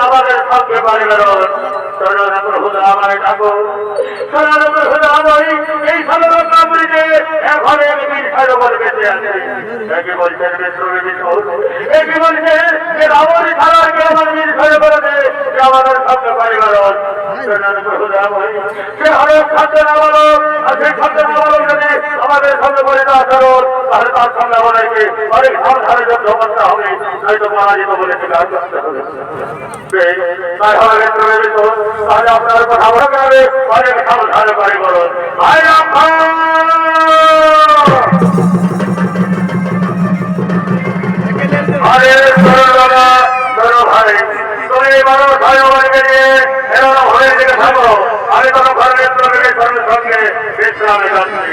আমাদের সঙ্গে বাড়ি বেরোন এই সাধারণ নাগরিকে এখন বীর সাগর বেঁচে আছে। একে বলছেন বিষ্ণু বিষ্ণু একে বলছেন যে রাবণী ছাড়াকে আমার বীর সাগর যে আমাদের সঙ্গে বাড়ি বেরোন সে হরেক খাদ্য না আর সেই খাদ্য না যদি আমাদের সঙ্গে পরিচয় তাহলে তার সঙ্গে আমাদেরকে অনেক সাবধানে যুদ্ধ করতে হবে নয়তো পরাজিত বলে স্বীকার করতে হবে তাহলে আপনার কথা মনে হবে অনেক সাবধানে করে বলুন ভাই আরে সরো দাদা, ভাই, তুমি মানুষ ভাই আমাকে নিয়ে এরকম ঘরের দিকে থাকো। আমি কোনো ঘরের সঙ্গে বিশ্রামে যাচ্ছি।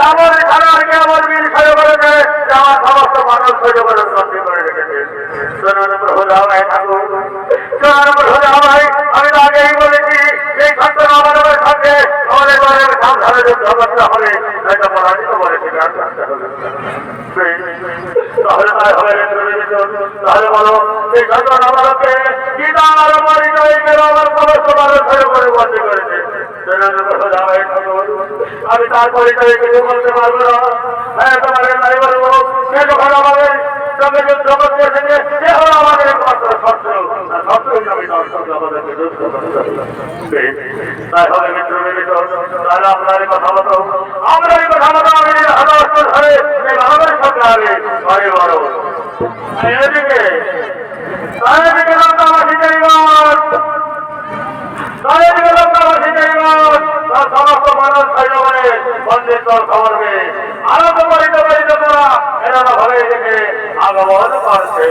রাবণ খানারকে আমার বীর সহ্য করেছে আমার সমস্ত মানুষ সহ্য করে বন্দী করে রেখেছে আমি তো আগেই বলেছি, এই আমাদের আমাদের বলো গীতা আমার পরিচয় কেন আমার সমস্ত মানুষ সহ্য করে বন্দী করেছে আমি তার পরিচয়ে কিছু বলতে পারব না। হ্যাঁ তোমাদের নাই বলব, সে যখন আমাদের সঙ্গে যুদ্ধ করতে এসেছে, সে হলো আমাদের একমাত্র শত্রু। আর শত্রু আমি তার আমাদেরকে যুদ্ধ তাই হবে মিত্র মিলিত তাহলে আপনার কথা মতো আমরা এই কথা মতো আমি হাজার ধরে আমাদের সঙ্গে আমি ঘরে বড়। এদিকে লঙ্কাবাসী জয়গণ তাদেরকে লঙ্কাবাসী তার সমস্ত মানুষ সৈন্যবনে বন্দিত খবরকে আনন্দ করিত করিত করা এরা ঘরে থেকে আগমন করছে।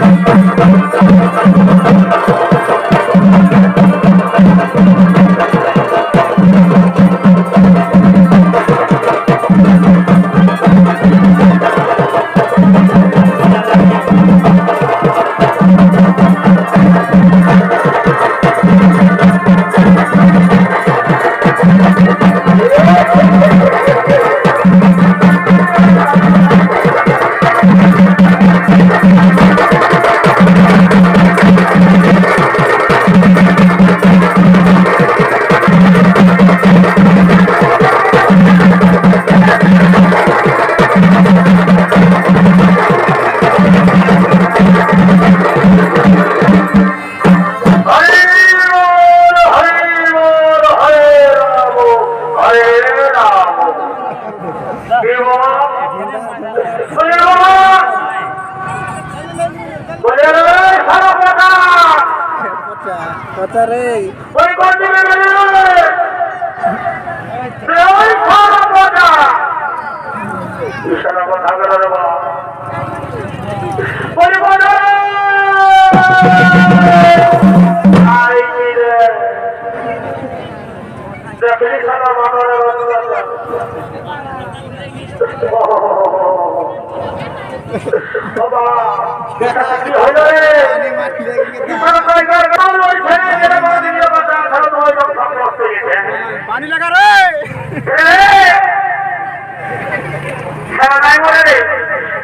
Thank you. কথা রে ওই কন্ট্রোলে ওই খারাপ কথা ইশারা কথা বলে বাবা পরিবর্তন আই রে দেখলি খারাপ আমার কথা বাবা এটা কি হলো রে পানি লাগা রে।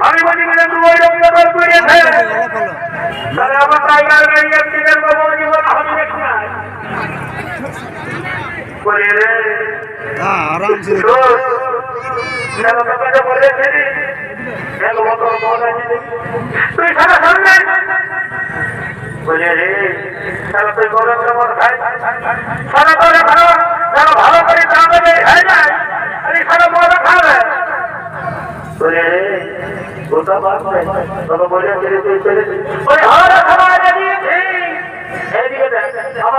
আমি বলি মিলে ওই রকম ব্যাপার করিয়েছে তাহলে আমার টাইগার গাড়িয়ে টিকেট পাবো জীবন আমি দেখি না? বলি রে। হ্যাঁ আরামসে বলেছিলি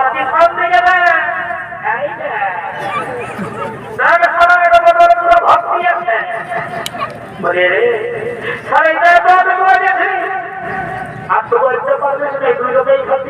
তুই ভক্তি আছে সারা এটা বদল করেছি আর তো বলতে পারবে না দুই লোকেই খাবি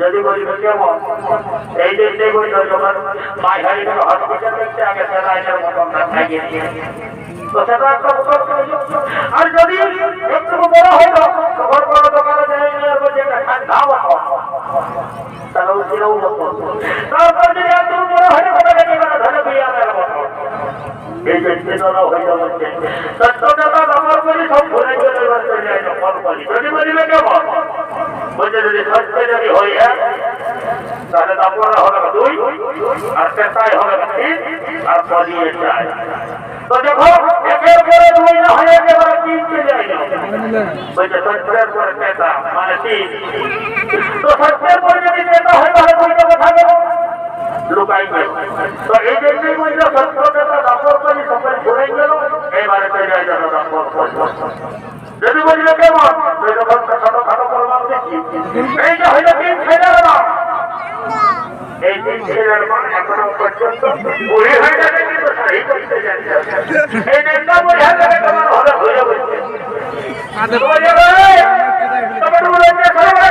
যদি বলবে কেমন? এই যে সেই বই যখন মাইহারি হসপিটাল দেখতে আগে সেলাইনের মতন খাইয়ে দিয়ে তো সেটা আর যদি একটু বড় হইল তখন বড় দোকানে যাই খাওয়া তাহলে তারপর যদি একটু বড় হয়ে ধরে দিয়ে আমার মতো এই যে চেতনা হইল হচ্ছে সত্যতা ব্যবহার করি সব ভুলে গেলে যদি বলিবে কেমন বলছে যদি সত্য যদি তাহলে দুই আর পেশায় হবে তিন আর দেখো একের পরে হয়ে মানে যদি হয় লুকাই গেল তো এই জন্যই বলল সত্যটা দাপর করি সকল ঘুরে গেল এবারে চলে যায় যেন দাপর যদি বলবে কেমন তুই যখন ছোট খাটো করলাম দেখি এই যে হইল তিন ছেলের মা এই তিন ছেলের মা এখনও পর্যন্ত বুড়ি হয়ে যাবে কিন্তু সেই করতে যাচ্ছে। এই নেতা বোঝা যাবে তোমার হলে হয়ে বলছে তোমার বলে সবাই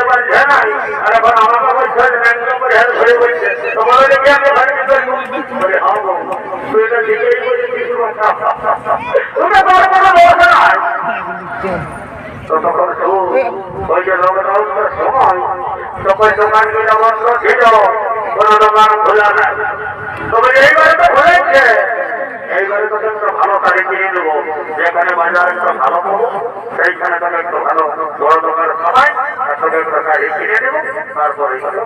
তুমি তো দিতে পারছে না আর এখন আমাকে বলছো ব্যাংক নম্বর হেল্প হয়ে বলছে তোমার দেখি আমি ঘরে দিতে বলে হ্যাঁ তুই এটা দিতেই বলে কিছু তুমি বড় বড় বলছে না তখন সময় কোনো দোকান খোলা নাই তবে এইবারে তো খুলেছে এইবারে তো একটা ভালো শাড়ি কিনে দেবো যেখানে বাজার একটা ভালো পাবো সেইখানে তোকে একটু ভালো বড় দোকান সবাই তোকে একটা শাড়ি কিনে দেবো তারপরে তোকে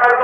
হয়ে